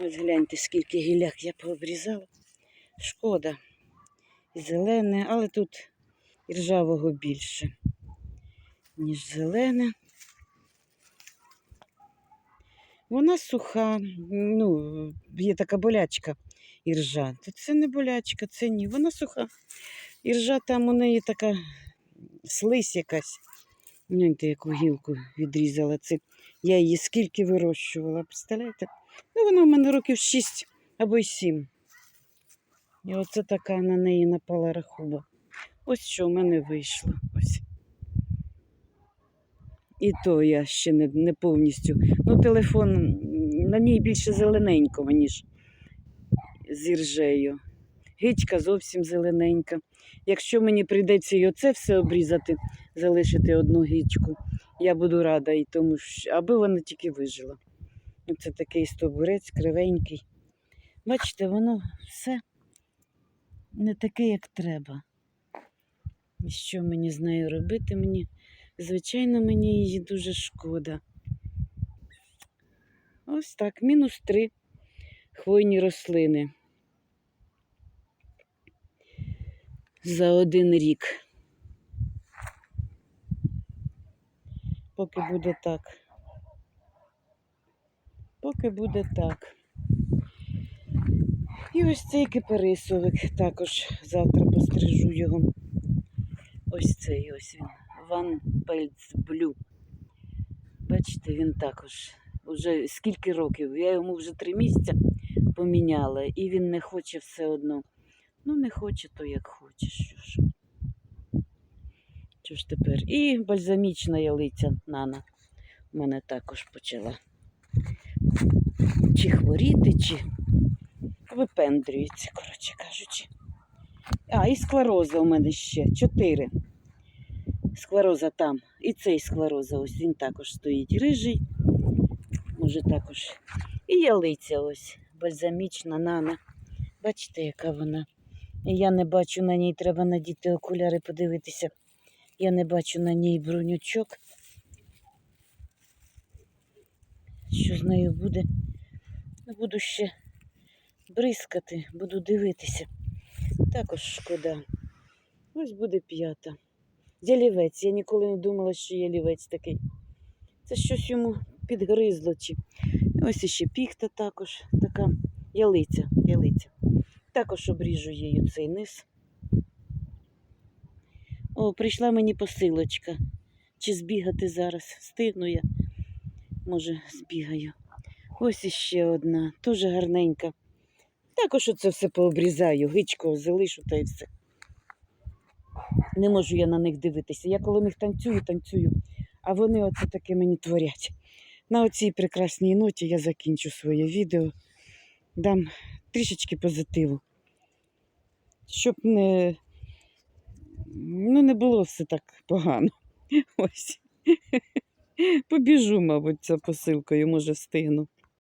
Ось гляньте, скільки гіляк я пообрізала. Шкода. Зелене, але тут і ржавого більше, ніж зелене. Вона суха, ну, є така болячка іржа. Це не болячка, це ні. Вона суха. Іржа там у неї така слизь якась. Гляньте, яку гілку відрізала. Це я її скільки вирощувала, представляєте? Ну, вона в мене років 6 або й 7. І оце така на неї напала рахуба. Ось що в мене вийшло. І то я ще не, не повністю. Ну, телефон на ній більше зелененького, ніж з іржею. Гичка зовсім зелененька. Якщо мені прийдеться і оце все обрізати, залишити одну гічку, я буду рада і тому, що, аби вона тільки вижила. Оце такий стобурець кривенький. Бачите, воно все не таке, як треба. І що мені з нею робити? Мені, звичайно, мені її дуже шкода. Ось так, мінус три хвойні рослини. За один рік. Поки буде так. Поки буде так. І ось цей кипарисовик також завтра пострижу його. Ось цей ось він. Ван Блю. Бачите, він також. Уже скільки років? Я йому вже три місяці поміняла, і він не хоче все одно. Ну, не хоче, то як хоче. Що ж. Що ж тепер? І бальзамічна ялиця Нана в мене також почала. Чи хворіти, чи випендрюється, коротше кажучи. А, і склероза у мене ще. Чотири. Склероза там. І цей склероза, ось він також стоїть рижий. Може також. І ялиця ось. Бальзамічна нана. Бачите, яка вона. Я не бачу на ній, треба надіти окуляри, подивитися. Я не бачу на ній брунючок. Що з нею буде? Буду ще бризкати, буду дивитися. Також шкода. Ось буде п'ята. Ялівець. Я ніколи не думала, що ялівець такий. Це щось йому підгризло. Чи... Ось іще піхта також, така ялиця. ялиця. Також обріжу її цей низ. О, прийшла мені посилочка. Чи збігати зараз? Встигну я. Може, збігаю. Ось іще одна, теж гарненька. Також оце все пообрізаю, гичко залишу та й все. Не можу я на них дивитися. Я коли них танцюю, танцюю, а вони оце таке мені творять. На оцій прекрасній ноті я закінчу своє відео. Дам трішечки позитиву. Щоб не, ну, не було все так погано. Ось. Побіжу, мабуть, за посилкою, може, встигну.